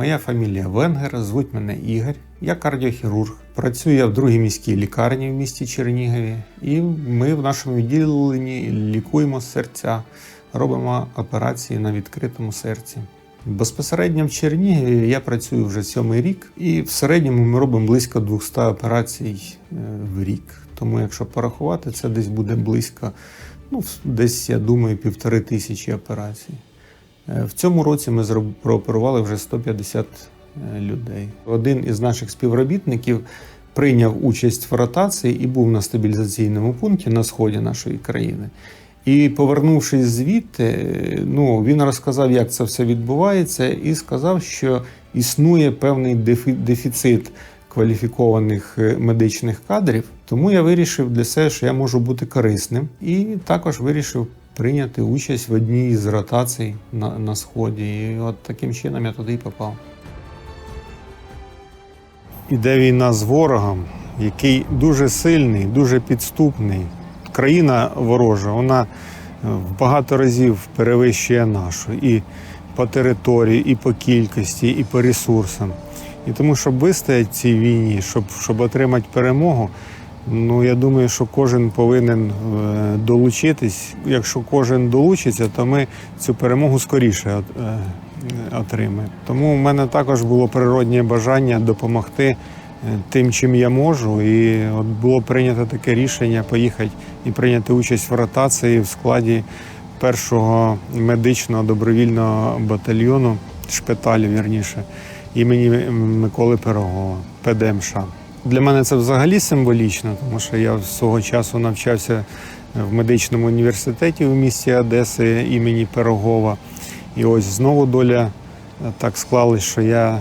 Моя фамілія Венгер, звуть мене Ігор. Я кардіохірург. Працюю я в другій міській лікарні в місті Чернігові. І ми в нашому відділенні лікуємо серця, робимо операції на відкритому серці. Безпосередньо в Чернігові я працюю вже сьомий рік, і в середньому ми робимо близько 200 операцій е, в рік. Тому, якщо порахувати, це десь буде близько, ну, десь, я думаю, півтори тисячі операцій. Е, В цьому році ми прооперували вже 150 е, людей. Один із наших співробітників прийняв участь в ротації і був на стабілізаційному пункті на сході нашої країни. І повернувшись звідти, е, ну, він розказав, як це все відбувається, і сказав, що існує певний дефіцит кваліфікованих медичних кадрів. Тому я вирішив для себе, що я можу бути корисним, і також вирішив прийняти участь в одній з ротацій на, на сході. І от таким чином я туди і попав. Іде війна з ворогом, який дуже сильний, дуже підступний. Країна ворожа, вона в багато разів перевищує нашу і по території, і по кількості, і по ресурсам. І тому, щоб вистояти цій війні, щоб, щоб отримати перемогу, ну я думаю, що кожен повинен е, долучитись. Якщо кожен долучиться, то ми цю перемогу скоріше е, отримаємо. Тому в мене також було природнє бажання допомогти е, тим, чим я можу. І от було прийнято таке рішення поїхати і прийняти участь в ротації в складі першого медичного добровільного батальйону шпиталю, вірніше, імені Миколи Пирогова, ПДМШ. Для мене це взагалі символічно, тому що я свого часу навчався в медичному університеті в місті Одеси імені Пирогова. І ось знову доля е, так склалась, що я е,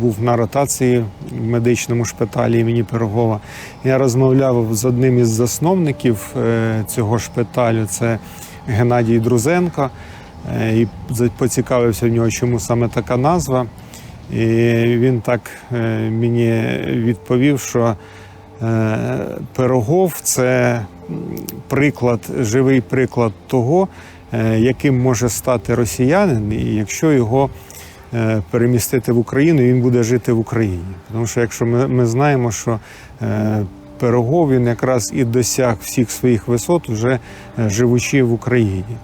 був на ротації в медичному шпиталі імені Пирогова. Я розмовляв з одним із засновників е, цього шпиталю, це Геннадій Друзенко, е, і поцікавився в нього, чому саме така назва. І він так е, мені відповів, що е, Пирогов це приклад, живий приклад того, е, яким може стати росіянин, і якщо його перемістити в Україну, він буде жити в Україні. Тому що якщо ми, ми знаємо, що Пирогов він якраз і досяг всіх своїх висот, вже живучи в Україні.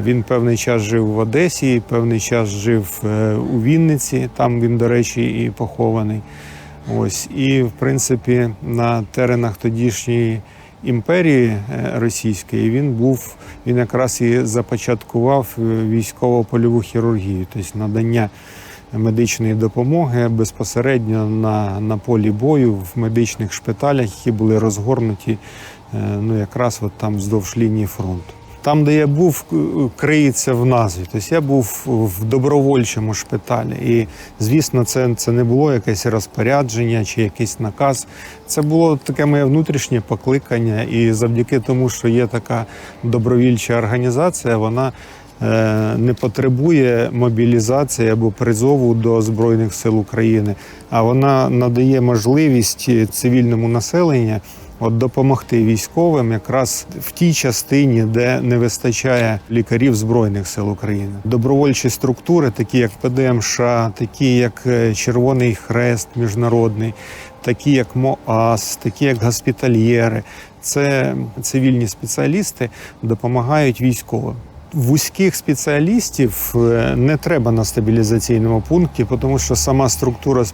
Він певний час жив в Одесі, певний час жив е, у Вінниці, там він, до речі, і похований. Ось і в принципі на теренах тодішньої імперії е, російської він був, він якраз і започаткував е, військово-польову хірургію, тобто надання медичної допомоги безпосередньо на, на полі бою в медичних шпиталях, які були розгорнуті ну, якраз от там вздовж лінії фронту. Там, де я був, криється в назві. Тобто я був в добровольчому шпиталі. І, звісно, це, це не було якесь розпорядження чи якийсь наказ. Це було таке моє внутрішнє покликання. І завдяки тому, що є така добровільча організація, вона е, не потребує мобілізації або призову до Збройних сил України, а вона надає можливість цивільному населенню от допомогти військовим якраз в тій частині, де не вистачає лікарів Збройних сил України. Добровольчі структури, такі як ПДМШ, такі як е, Червоний Хрест Міжнародний, такі як МОАС, такі як госпітальєри. Це цивільні спеціалісти допомагають військовим. Вузьких спеціалістів е, не треба на стабілізаційному пункті, тому що сама структура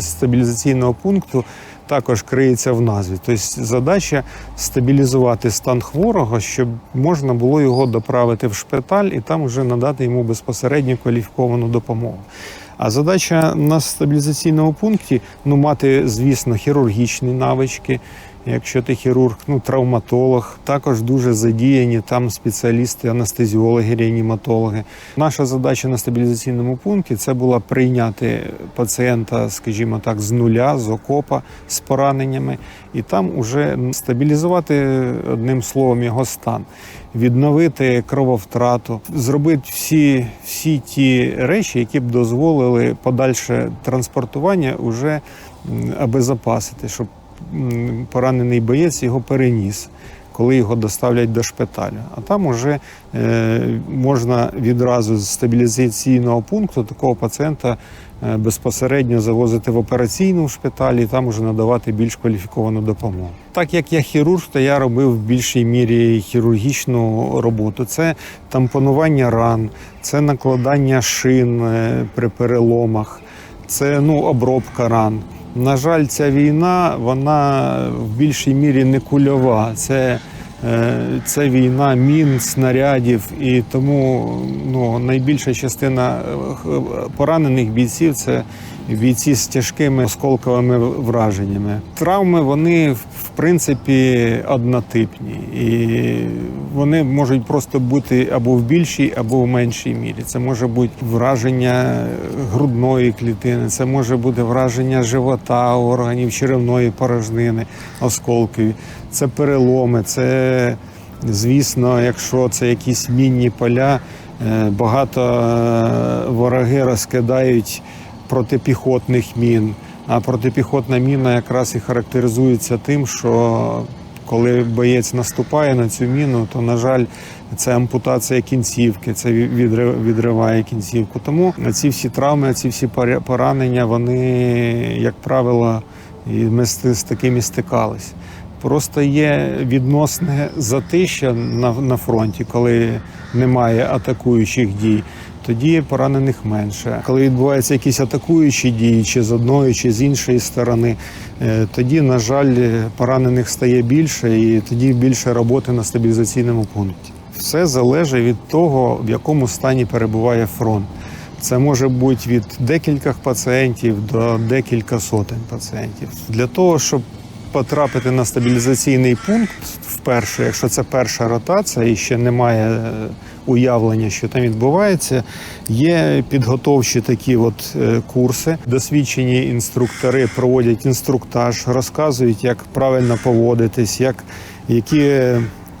стабілізаційного пункту також криється в назві. Тобто задача стабілізувати стан хворого, щоб можна було його доправити в шпиталь і там вже надати йому безпосередньо кваліфіковану допомогу. А задача на стабілізаційному пункті ну мати, звісно, хірургічні навички. Якщо ти хірург, ну травматолог, також дуже задіяні там спеціалісти, анестезіологи, реаніматологи. Наша задача на стабілізаційному пункті це була прийняти пацієнта, скажімо так, з нуля, з окопа з пораненнями, і там уже стабілізувати одним словом його стан, відновити крововтрату, зробити всі, всі ті речі, які б дозволили подальше транспортування уже м, обезопасити, щоб поранений боєць його переніс, коли його доставлять до шпиталю. А там уже е, можна відразу з стабілізаційного пункту такого пацієнта е, безпосередньо завозити в операційну в шпиталі і там уже надавати більш кваліфіковану допомогу. Так як я хірург, то я робив в більшій мірі хірургічну роботу. Це тампонування ран, це накладання шин е, при переломах, це ну, обробка ран. На жаль, ця війна вона в більшій мірі не кульова. Це, е, це війна мін, снарядів, і тому ну, найбільша частина е, поранених бійців це бійці з тяжкими осколковими враженнями. Травми вони принципі однотипні, і вони можуть просто бути або в більшій, або в меншій мірі. Це може бути враження грудної клітини, це може бути враження живота, органів черевної порожнини, осколкові, це переломи, це звісно, якщо це якісь мінні поля, е, багато е, вороги розкидають протипіхотних мін. А протипіхотна міна якраз і характеризується тим, що коли боєць наступає на цю міну, то, на жаль, це ампутація кінцівки, це відри- відриває кінцівку. Тому ці всі травми, ці всі пора- поранення, вони, як правило, і ми з такими стикались. Просто є відносне затища на, на фронті, коли немає атакуючих дій. Тоді поранених менше. Коли відбуваються якісь атакуючі дії, чи з одної, чи з іншої сторони, е, тоді, на жаль, поранених стає більше, і тоді більше роботи на стабілізаційному пункті. Все залежить від того, в якому стані перебуває фронт. Це може бути від декількох пацієнтів до декілька сотень пацієнтів. Для того, щоб потрапити на стабілізаційний пункт вперше, якщо це перша ротація і ще немає е, уявлення, що там відбувається, є підготовчі такі от е, курси. Досвідчені інструктори проводять інструктаж, розказують, як правильно поводитись, як, які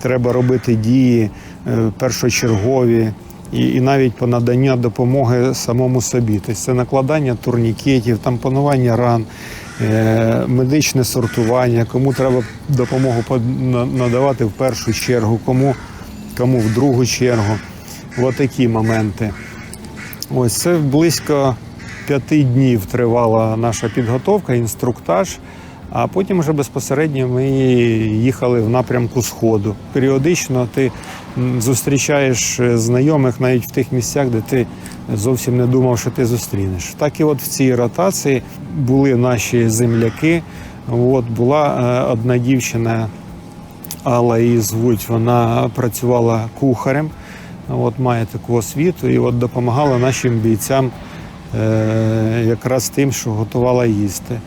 треба робити дії е, першочергові. І, і навіть по наданню допомоги самому собі. Тобто це накладання турнікетів, тампонування ран, е, медичне сортування, кому треба допомогу по- надавати в першу чергу, кому, кому в другу чергу. Ось такі моменти. Ось це близько п'яти днів тривала наша підготовка, інструктаж. А потім вже безпосередньо ми їхали в напрямку сходу. Періодично ти зустрічаєш е, знайомих навіть в тих місцях, де ти зовсім не думав, що ти зустрінеш. Так і от в цій ротації були наші земляки. От була е, одна дівчина, Алла її звуть, вона працювала кухарем, от має таку освіту, і от допомагала нашим бійцям е, якраз тим, що готувала їсти.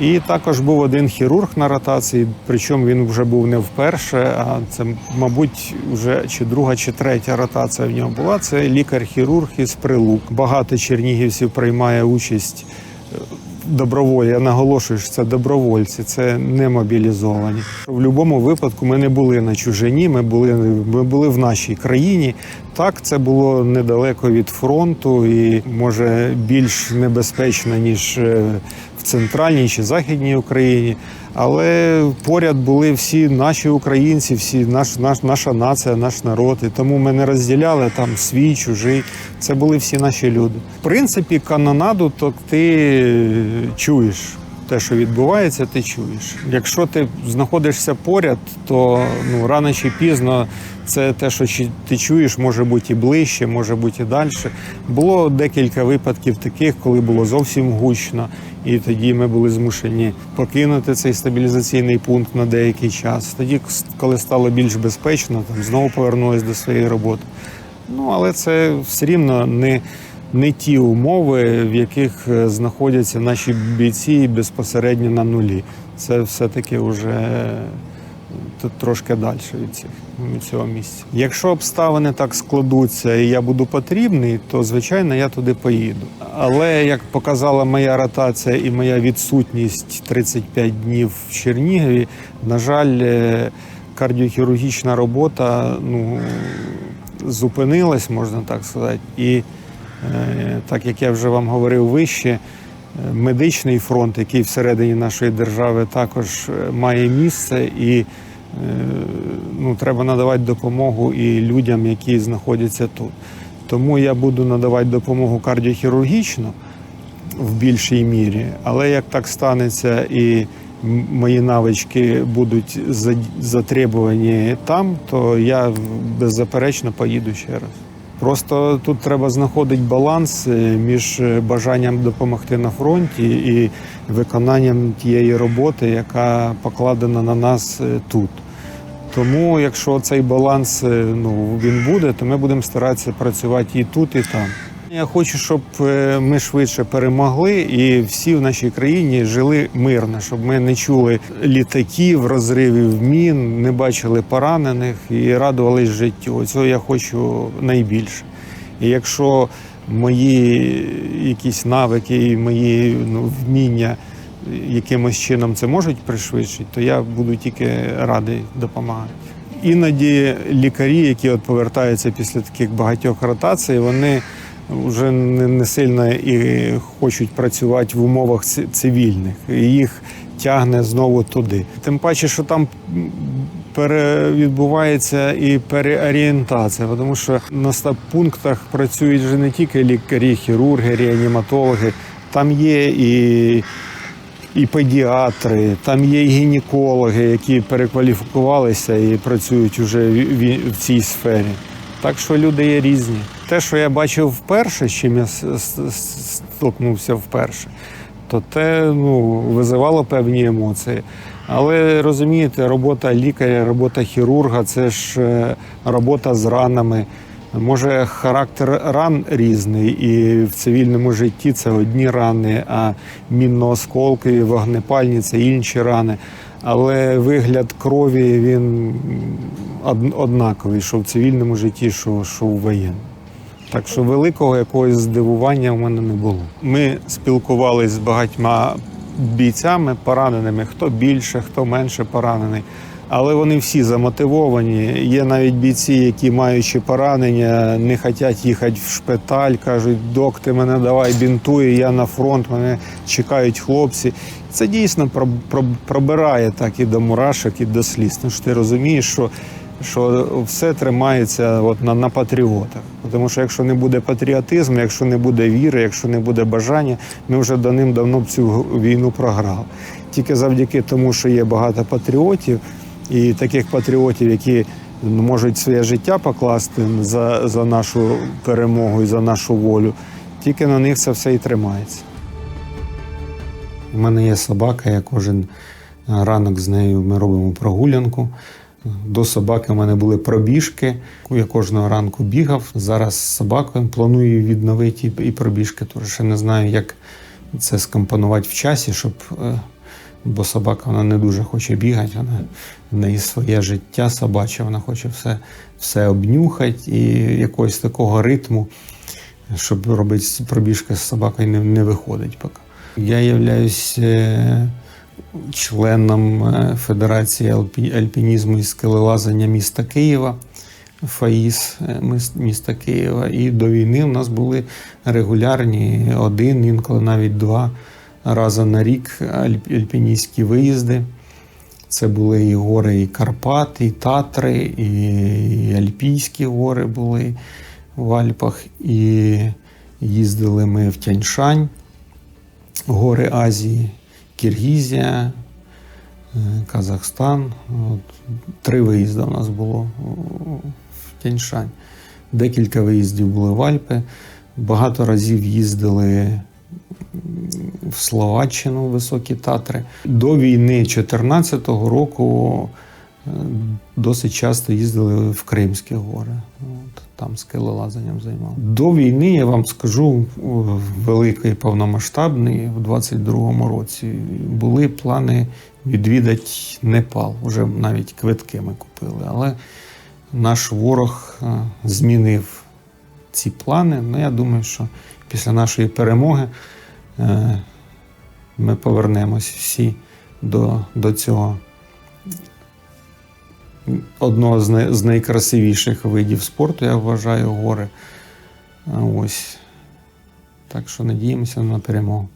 І також був один хірург на ротації, причому він вже був не вперше, а це, мабуть, вже чи друга, чи третя ротація в нього була. Це лікар-хірург із прилук. Багато чернігівців приймає участь доброволі. Я наголошую, що це добровольці, це не мобілізовані. В будь-якому випадку ми не були на чужині, ми були, ми були в нашій країні. Так, це було недалеко від фронту і може більш небезпечно, ніж е, в центральній чи західній Україні. Але поряд були всі наші українці, всі наш, наш, наша нація, наш народ. І тому ми не розділяли там свій, чужий. Це були всі наші люди. В принципі, канонаду то ти чуєш. Те, що відбувається, ти чуєш. Якщо ти знаходишся поряд, то ну рано чи пізно це те, що ти чуєш, може бути і ближче, може бути і далі. Було декілька випадків таких, коли було зовсім гучно, і тоді ми були змушені покинути цей стабілізаційний пункт на деякий час. Тоді, коли стало більш безпечно, там знову повернулись до своєї роботи. Ну, але це все рівно не, не ті умови, в яких е, знаходяться наші бійці безпосередньо на нулі. Це все-таки вже тут трошки далі від, цих, від цього місця. Якщо обставини так складуться і я буду потрібний, то звичайно я туди поїду. Але як показала моя ротація і моя відсутність 35 днів в Чернігові, на жаль, е, кардіохірургічна робота ну, зупинилась, можна так сказати. І е, так як я вже вам говорив вище, е, медичний фронт, який всередині нашої держави також має місце, і ну, треба надавати допомогу і людям, які знаходяться тут. Тому я буду надавати допомогу кардіохірургічну. в більшій мірі. Але як так станеться і мої навички будуть затребувані там, то я беззаперечно поїду ще раз. Просто тут треба знаходити баланс е, між е, бажанням допомогти на фронті і виконанням тієї роботи, яка покладена на нас е, тут. Тому, якщо цей баланс е, ну, він буде, то ми будемо старатися працювати і тут, і там. Я хочу, щоб е, ми швидше перемогли і всі в нашій країні жили мирно, щоб ми не чули літаків, розривів мін, не бачили поранених і радувались життю. Цього я хочу найбільше. І якщо мої якісь навики і мої ну, вміння якимось чином це можуть пришвидшити, то я буду тільки радий допомагати. Іноді лікарі, які от повертаються після таких багатьох ротацій, вони вже не, не сильно і хочуть працювати в умовах цивільних. Їх тягне знову туди. Тим паче, що там м, перевідбувається і переорієнтація, тому що на стаб-пунктах працюють вже не тільки лікарі, хірурги, реаніматологи, там є і і педіатри, там є і гінекологи, які перекваліфікувалися і працюють вже в, цій сфері. Так що люди є різні. Те, що я бачив вперше, з чим я столкнувся вперше, то те ну, визивало певні емоції. Але розумієте, робота лікаря, робота хірурга це ж е, робота з ранами. Може, характер ран різний, і в цивільному житті це одні рани, а мінно-осколкові, вогнепальні це інші рани. Але вигляд крові він однаковий, що в цивільному житті, що, що в воєнному. Так що великого якогось здивування в мене не було. Ми спілкувалися з багатьма бійцями пораненими, хто більше, хто менше поранений. Але вони всі замотивовані. Є навіть бійці, які, маючи поранення, не хочуть їхати в шпиталь, кажуть, док, ти мене давай бінтуй, я на фронт, мене чекають хлопці. Це дійсно про- про- пробирає так і до мурашок, і до сліз. Тому що ти розумієш, що, що все тримається от на, на патріотах. Тому що якщо не буде патріотизму, якщо не буде віри, якщо не буде бажання, ми вже давним-давно б цю війну програли. Тільки завдяки тому, що є багато патріотів, і таких патріотів, які можуть своє життя покласти за, за нашу перемогу і за нашу волю, тільки на них це все і тримається. У мене є собака, я кожен ранок з нею ми робимо прогулянку. До собаки в мене були пробіжки. Я кожного ранку бігав. Зараз з собакою планую відновити і- пробіжки. Тож ще не знаю, як це скомпонувати в часі, щоб. е, Бо собака вона не дуже хоче бігати, вона в неї своє життя собаче, вона хоче все, все обнюхати і якогось такого ритму, щоб робити пробіжки з собакою, не, не виходить поки. Я являюсь е, членом е, Федерації альпінізму і скелелазання міста Києва. ФАІС е, міста Києва. І до війни у нас були регулярні один, інколи навіть два рази на рік альп- альпіністські виїзди. Це були і гори і Карпат, і Татри, і Альпійські гори були в Альпах. І їздили ми в Тяньшань, гори Азії, Киргізія, е, Казахстан. От, три виїзди у нас було в Тяньшань. Декілька виїздів були в Альпи. Багато разів їздили в Словаччину, Високі Татри. До війни 2014 року е, досить часто їздили в Кримські гори. Там скелелазанням займав. До війни, я вам скажу, великий повномасштабний, в 22-му році були плани відвідати Непал. Уже навіть квитки ми купили. Але наш ворог е, змінив ці плани. Ну, я думаю, що після нашої перемоги е, ми повернемось всі до, до цього одного з, най, з найкрасивіших видів спорту, я вважаю, гори. Ось. Так що надіємося на перемогу.